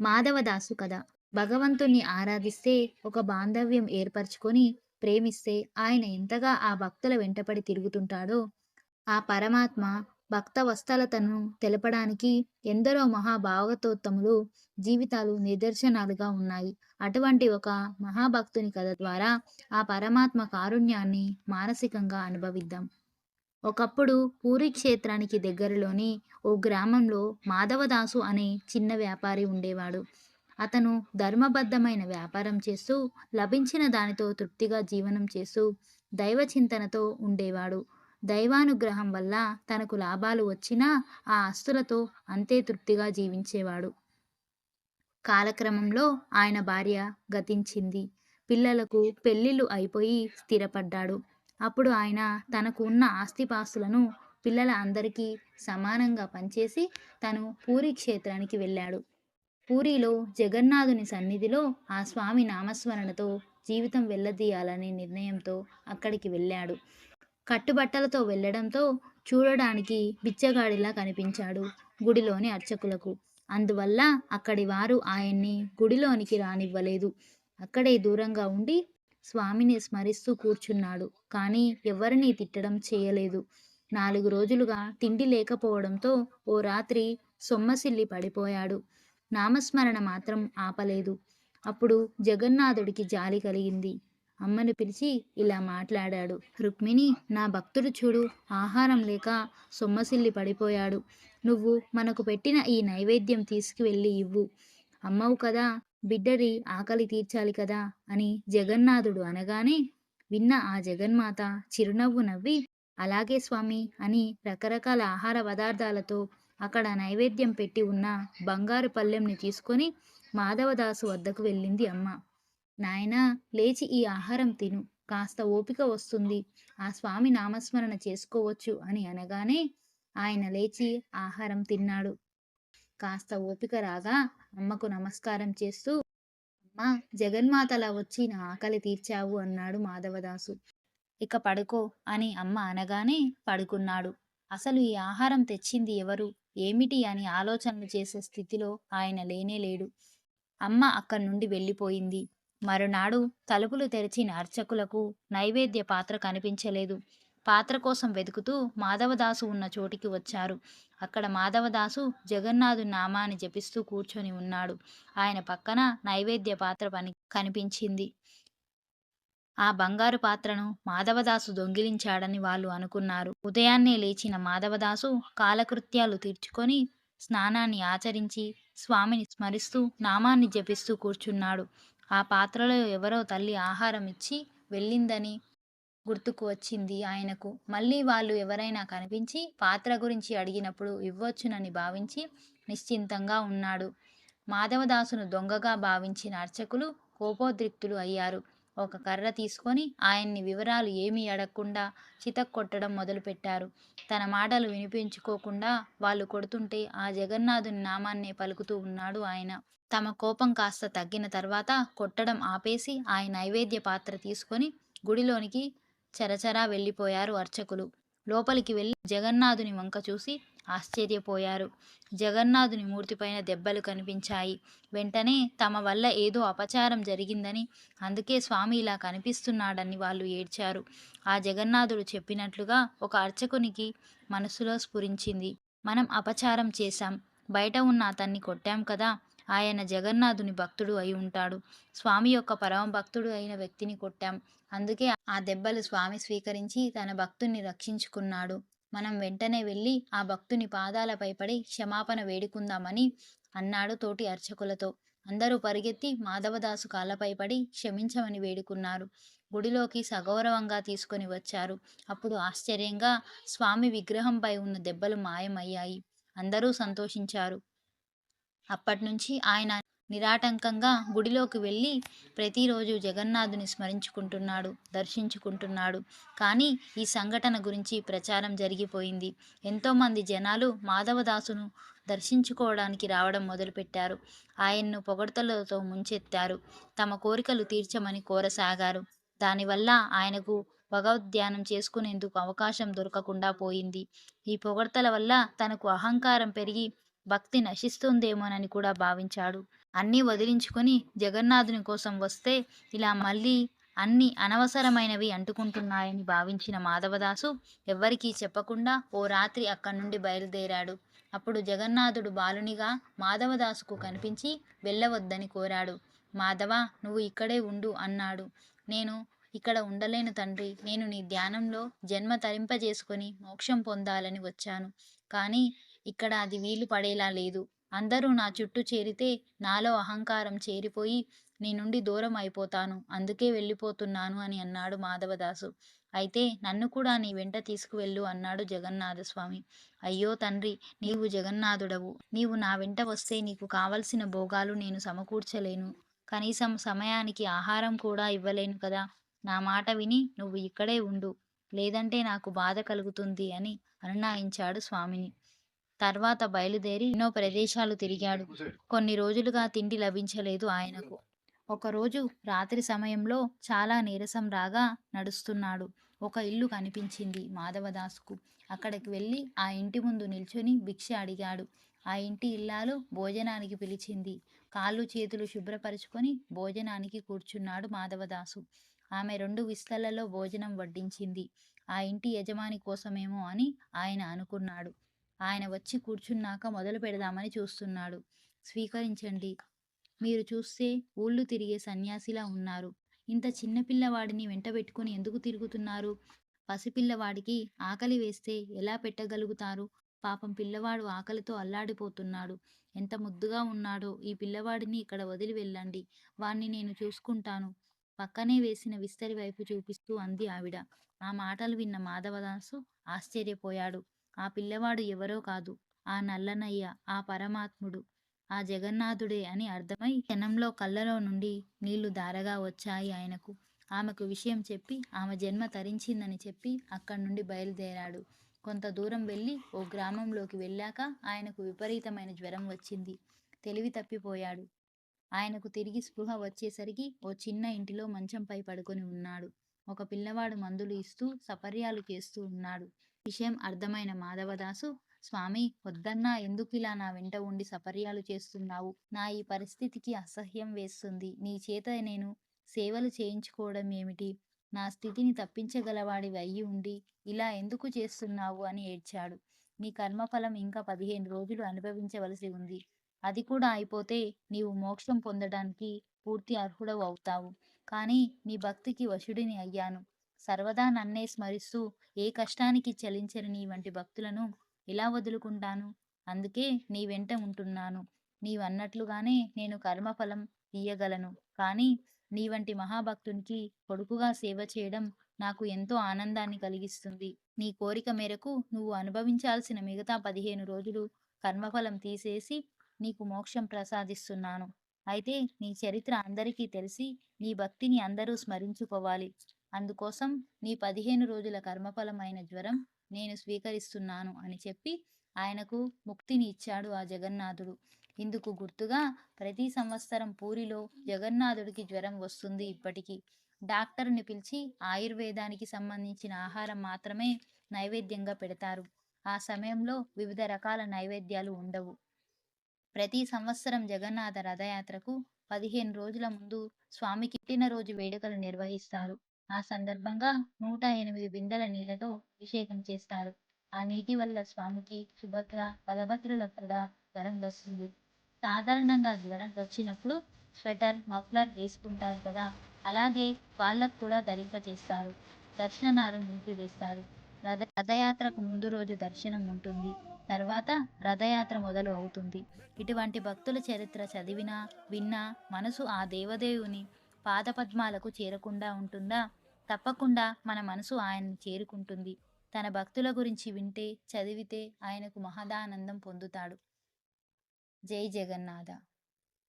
మాధవదాసు కథ. భగవంతుణ్ణి ఆరాధిస్తే ఒక బాంధవ్యం ఏర్పరచుకొని ప్రేమిస్తే ఆయన ఎంతగా ఆ భక్తుల వెంటపడి తిరుగుతుంటాడో ఆ పరమాత్మ భక్తవత్సలతను తెలపడానికి ఎందరో మహాభాగతోత్తములు జీవితాలు నిదర్శనాలుగా ఉన్నాయి. అటువంటి ఒక మహాభక్తుని కథ ద్వారా ఆ పరమాత్మ కారుణ్యాన్ని మానసికంగా అనుభవిద్దాం. ఒకప్పుడు పూరి క్షేత్రానికి దగ్గరలోని ఓ గ్రామంలో మాధవదాసు అనే చిన్న వ్యాపారి ఉండేవాడు. అతను ధర్మబద్ధమైన వ్యాపారం చేస్తూ లభించిన దానితో తృప్తిగా జీవనం చేస్తూ దైవ చింతనతో ఉండేవాడు. దైవానుగ్రహం వల్ల తనకు లాభాలు వచ్చినా ఆ ఆస్తులతో అంతే తృప్తిగా జీవించేవాడు. కాలక్రమంలో ఆయన భార్య గతించింది. పిల్లలకు పెళ్ళిళ్ళు అయిపోయి స్థిరపడ్డాడు. అప్పుడు ఆయన తనకు ఉన్న ఆస్తిపాస్తులను పిల్లల అందరికీ సమానంగా పంచేసి తను పూరి క్షేత్రానికి వెళ్ళాడు. పూరిలో జగన్నాథుని సన్నిధిలో ఆ స్వామి నామస్మరణతో జీవితం వెళ్ళదీయాలనే నిర్ణయంతో అక్కడికి వెళ్ళాడు. కట్టుబట్టలతో వెళ్ళడంతో చూడడానికి బిచ్చగాడిలా కనిపించాడు గుడిలోని అర్చకులకు. అందువల్ల అక్కడి వారు ఆయన్ని గుడిలోనికి రానివ్వలేదు. అక్కడే దూరంగా ఉండి స్వామిని స్మరిస్తూ కూర్చున్నాడు. కానీ ఎవరినీ తిట్టడం చేయలేదు. నాలుగు రోజులుగా తిండి లేకపోవడంతో ఓ రాత్రి సొమ్మసిల్లి పడిపోయాడు. నామస్మరణ మాత్రం ఆపలేదు. అప్పుడు జగన్నాథుడికి జాలి కలిగింది. అమ్మను పిలిచి ఇలా మాట్లాడాడు. రుక్మిణి నా భక్తుడు చూడు ఆహారం లేక సొమ్మసిల్లి పడిపోయాడు. నువ్వు మనకు పెట్టిన ఈ నైవేద్యం తీసుకువెళ్ళి ఇవ్వు. అమ్మవు కదా బిడ్డడి ఆకలి తీర్చాలి కదా అని జగన్నాథుడు అనగానే విన్న ఆ జగన్మాత చిరునవ్వు నవ్వి అలాగే స్వామి అని రకరకాల ఆహార పదార్థాలతో అక్కడ నైవేద్యం పెట్టి ఉన్న బంగారు పళ్ళెంని తీసుకొని మాధవదాసు వద్దకు వెళ్ళింది అమ్మ. నాయనా లేచి ఈ ఆహారం తిను. కాస్త ఓపిక వస్తుంది. ఆ స్వామి నామస్మరణ చేసుకోవచ్చు అని అనగానే ఆయన లేచి ఆహారం తిన్నాడు. కాస్త ఓపిక రాగా అమ్మకు నమస్కారం చేస్తూ అమ్మా జగన్మాతలా వచ్చి నా ఆకలి తీర్చావు అన్నాడు మాధవదాసు. ఇక పడుకో అని అమ్మ అనగానే పడుకున్నాడు. అసలు ఈ ఆహారం తెచ్చింది ఎవరు? ఏమిటి అని ఆలోచనలు చేసే స్థితిలో ఆయన లేనే లేడు. అమ్మ అక్కడి నుండి వెళ్ళిపోయింది. మరునాడు తలుపులు తెరిచిన అర్చకులకు నైవేద్య పాత్ర కనిపించలేదు. పాత్ర కోసం వెతుకుతూ మాధవదాసు ఉన్న చోటికి వచ్చారు. అక్కడ మాధవదాసు జగన్నాథు నామాన్ని జపిస్తూ కూర్చొని ఉన్నాడు. ఆయన పక్కన నైవేద్య పాత్ర పని కనిపించింది. ఆ బంగారు పాత్రను మాధవదాసు దొంగిలించాడని వాళ్ళు అనుకున్నారు. ఉదయాన్నే లేచిన మాధవదాసు కాలకృత్యాలు తీర్చుకొని స్నానాన్ని ఆచరించి స్వామిని స్మరిస్తూ నామాన్ని జపిస్తూ కూర్చున్నాడు. ఆ పాత్రలో ఎవరో తల్లి ఆహారం ఇచ్చి వెళ్ళిందని గుర్తుకు వచ్చింది ఆయనకు. మళ్ళీ వాళ్ళు ఎవరైనా కనిపించి పాత్ర గురించి అడిగినప్పుడు ఇవ్వచ్చునని భావించి నిశ్చింతంగా ఉన్నాడు. మాధవదాసును దొంగగా భావించిన అర్చకులు కోపోద్రిక్తులు అయ్యారు. ఒక కర్ర తీసుకొని ఆయన్ని వివరాలు ఏమీ అడగకుండా చితక్కొట్టడం మొదలుపెట్టారు. తన మాటలు వినిపించుకోకుండా వాళ్ళు కొడుతుంటే ఆ జగన్నాథుని నామాన్నే పలుకుతూ ఉన్నాడు ఆయన. తమ కోపం కాస్త తగ్గిన తర్వాత కొట్టడం ఆపేసి ఆయన నైవేద్య పాత్ర తీసుకొని గుడిలోనికి చరచరా వెళ్ళిపోయారు అర్చకులు. లోపలికి వెళ్ళి జగన్నాథుని వంక చూసి ఆశ్చర్యపోయారు. జగన్నాథుని మూర్తిపైన దెబ్బలు కనిపించాయి. వెంటనే తమ వల్ల ఏదో అపచారం జరిగిందని అందుకే స్వామి ఇలా కనిపిస్తున్నాడని వాళ్ళు ఏడ్చారు. ఆ జగన్నాథుడు చెప్పినట్లుగా ఒక అర్చకునికి మనసులో స్ఫురించింది. మనం అపచారం చేశాం. బయట ఉన్న అతన్ని కొట్టాం కదా. ఆయన జగన్నాథుని భక్తుడు అయి ఉంటాడు. స్వామి యొక్క పరమ భక్తుడు అయిన వ్యక్తిని కొట్టాం. అందుకే ఆ దెబ్బలు స్వామి స్వీకరించి తన భక్తుణ్ణి రక్షించుకున్నాడు. మనం వెంటనే వెళ్ళి ఆ భక్తుని పాదాలపై పడి క్షమాపణ వేడుకుందామని అన్నాడు తోటి అర్చకులతో. అందరూ పరిగెత్తి మాధవదాసు కాళ్ళపై పడి క్షమించమని వేడుకున్నారు. గుడిలోకి సగౌరవంగా తీసుకొని వచ్చారు. అప్పుడు ఆశ్చర్యంగా స్వామి విగ్రహంపై ఉన్న దెబ్బలు మాయమయ్యాయి. అందరూ సంతోషించారు. అప్పటినుంచి ఆయన నిరాటంకంగా గుడిలోకి వెళ్ళి ప్రతిరోజు జగన్నాథుని స్మరించుకుంటున్నాడు దర్శించుకుంటున్నాడు. కానీ ఈ సంఘటన గురించి ప్రచారం జరిగిపోయింది. ఎంతోమంది జనాలు మాధవదాసును దర్శించుకోవడానికి రావడం మొదలుపెట్టారు. ఆయన్ను పొగడ్తలతో ముంచెత్తారు. తమ కోరికలు తీర్చమని కోరసాగారు. దానివల్ల ఆయనకు భగవద్ధ్యానం చేసుకునేందుకు అవకాశం దొరకకుండా పోయింది. ఈ పొగడ్తల వల్ల తనకు అహంకారం పెరిగి భక్తి నశిస్తుందేమోనని కూడా భావించాడు. అన్నీ వదిలించుకొని జగన్నాథుని కోసం వస్తే ఇలా మళ్ళీ అన్ని అనవసరమైనవి అంటుకుంటున్నాయని భావించిన మాధవదాసు ఎవ్వరికీ చెప్పకుండా ఓ రాత్రి అక్కడి నుండి బయలుదేరాడు. అప్పుడు జగన్నాథుడు బాలునిగా మాధవదాసుకు కనిపించి వెళ్ళవద్దని కోరాడు. మాధవ నువ్వు ఇక్కడే ఉండు అన్నాడు. నేను ఇక్కడ ఉండలేను తండ్రి. నేను నీ ధ్యానంలో జన్మ తరింపజేసుకొని మోక్షం పొందాలని వచ్చాను. కానీ ఇక్కడ అది వీలు పడేలా లేదు. అందరూ నా చుట్టూ చేరితే నాలో అహంకారం చేరిపోయి నీ నుండి దూరం అయిపోతాను. అందుకే వెళ్ళిపోతున్నాను అని అన్నాడు మాధవదాసు. అయితే నన్ను కూడా నీ వెంట తీసుకువెళ్ళు అన్నాడు జగన్నాథస్వామి. అయ్యో తండ్రి నీవు జగన్నాథుడవు. నీవు నా వెంట వస్తే నీకు కావలసిన భోగాలు నేను సమకూర్చలేను. కనీసం సమయానికి ఆహారం కూడా ఇవ్వలేను కదా. నా మాట విని నువ్వు ఇక్కడే ఉండు. లేదంటే నాకు బాధ కలుగుతుంది అని అనునాయించాడు స్వామిని. తర్వాత బయలుదేరి ఎన్నో ప్రదేశాలు తిరిగాడు. కొన్ని రోజులుగా తిండి లభించలేదు ఆయనకు. ఒకరోజు రాత్రి సమయంలో చాలా నీరసం రాగా నడుస్తున్నాడు. ఒక ఇల్లు కనిపించింది మాధవదాసుకు. అక్కడికి వెళ్ళి ఆ ఇంటి ముందు నిల్చొని భిక్ష అడిగాడు. ఆ ఇంటి ఇల్లాలు భోజనానికి పిలిచింది. కాళ్ళు చేతులు శుభ్రపరుచుకొని భోజనానికి కూర్చున్నాడు మాధవదాసు. ఆమె రెండు విస్తలలో భోజనం వడ్డించింది. ఆ ఇంటి యజమాని కోసమేమో అని ఆయన అనుకున్నాడు. ఆయన వచ్చి కూర్చున్నాక మొదలు పెడదామని చూస్తున్నాడు. స్వీకరించండి. మీరు చూస్తే ఊళ్ళు తిరిగే సన్యాసిలా ఉన్నారు. ఇంత చిన్న పిల్లవాడిని వెంటబెట్టుకుని ఎందుకు తిరుగుతున్నారు? పసిపిల్లవాడికి ఆకలి వేస్తే ఎలా పెట్టగలుగుతారు? పాపం పిల్లవాడు ఆకలితో అల్లాడిపోతున్నాడు. ఎంత ముద్దుగా ఉన్నాడో ఈ పిల్లవాడిని ఇక్కడ వదిలి వెళ్ళండి. వాణ్ణి నేను చూసుకుంటాను. పక్కనే వేసిన విస్తరి వైపు చూపిస్తూ అంది ఆవిడ. ఆ మాటలు విన్న మాధవదాసు ఆశ్చర్యపోయాడు. ఆ పిల్లవాడు ఎవరో కాదు. ఆ నల్లనయ్య ఆ పరమాత్ముడు ఆ జగన్నాథుడే అని అర్థమై క్షణంలో కళ్ళలో నుండి నీళ్ళు దారగా వచ్చాయి ఆయనకు. ఆమెకు విషయం చెప్పి ఆమె జన్మ తరించిందని చెప్పి అక్కడి నుండి బయలుదేరాడు. కొంత దూరం వెళ్ళి ఓ గ్రామంలోకి వెళ్ళాక ఆయనకు విపరీతమైన జ్వరం వచ్చింది. తెలివి తప్పిపోయాడు. ఆయనకు తిరిగి స్పృహ వచ్చేసరికి ఓ చిన్న ఇంటిలో మంచంపై పడుకొని ఉన్నాడు. ఒక పిల్లవాడు మందులు ఇస్తూ సపర్యాలు చేస్తూ ఉన్నాడు. విషయం అర్థమైన మాధవదాసు స్వామి వద్దన్నా ఎందుకు ఇలా నా వెంట ఉండి సపర్యాలు చేస్తున్నావు? నా ఈ పరిస్థితికి అసహ్యం వేస్తుంది. నీ చేత నేను సేవలు చేయించుకోవడం ఏమిటి? నా స్థితిని తప్పించగలవాడివి అయ్యి ఉండి ఇలా ఎందుకు చేస్తున్నావు? అని ఏడ్చాడు. నీ కర్మఫలం ఇంకా పదిహేను రోజులు అనుభవించవలసి ఉంది. అది కూడా అయిపోతే నీవు మోక్షం పొందడానికి పూర్తి అర్హుడవు అవుతావు. కానీ నీ భక్తికి వశుడిని అయ్యాను. సర్వదా నన్నే స్మరిస్తూ ఏ కష్టానికి చలించని నీ వంటి భక్తులను ఎలా వదులుకుంటాను? అందుకే నీ వెంట ఉంటున్నాను. నీవన్నట్లుగానే నేను కర్మఫలం తీయగలను కానీ నీ వంటి మహాభక్తునికి కొడుకుగా సేవ చేయడం నాకు ఎంతో ఆనందాన్ని కలిగిస్తుంది. నీ కోరిక మేరకు నువ్వు అనుభవించాల్సిన మిగతా పదిహేను రోజులు కర్మఫలం తీసేసి నీకు మోక్షం ప్రసాదిస్తున్నాను. అయితే నీ చరిత్ర అందరికీ తెలిసి నీ భక్తిని అందరూ స్మరించుకోవాలి. అందుకోసం నీ పదిహేను రోజుల కర్మఫలమైన జ్వరం నేను స్వీకరిస్తున్నాను అని చెప్పి ఆయనకు ముక్తిని ఇచ్చాడు ఆ జగన్నాథుడు. ఇందుకు గుర్తుగా ప్రతి సంవత్సరం పూరిలో జగన్నాథుడికి జ్వరం వస్తుంది ఇప్పటికీ. డాక్టర్ని పిలిచి ఆయుర్వేదానికి సంబంధించిన ఆహారం మాత్రమే నైవేద్యంగా పెడతారు. ఆ సమయంలో వివిధ రకాల నైవేద్యాలు ఉండవు. ప్రతి సంవత్సరం జగన్నాథ రథయాత్రకు పదిహేను రోజుల ముందు స్వామికి పుట్టినరోజు వేడుకలు నిర్వహిస్తారు. ఆ సందర్భంగా నూట ఎనిమిది బిందెల నీళ్ళతో అభిషేకం చేస్తారు. ఆ నీటి వల్ల స్వామికి సుభద్ర బలభద్రులకు కూడా జ్వరం వస్తుంది. సాధారణంగా జ్వరం వచ్చినప్పుడు స్వెటర్ మఫ్లర్ వేసుకుంటారు కదా అలాగే వాళ్ళకు కూడా ధరింపజేస్తారు. దర్శనాలు నిలిపివేస్తారు. రథ రథయాత్రకు ముందు రోజు దర్శనం ఉంటుంది. తర్వాత రథయాత్ర మొదలు అవుతుంది. ఇటువంటి భక్తుల చరిత్ర చదివినా విన్నా మనసు ఆ దేవదేవుని పాదపద్మాలకు చేరకుండా ఉంటుందా? తప్పకుండా మన మనసు ఆయనను చేరుకుంటుంది. తన భక్తుల గురించి వింటే చదివితే ఆయనకు మహదానందం పొందుతాడు. జై జగన్నాథ.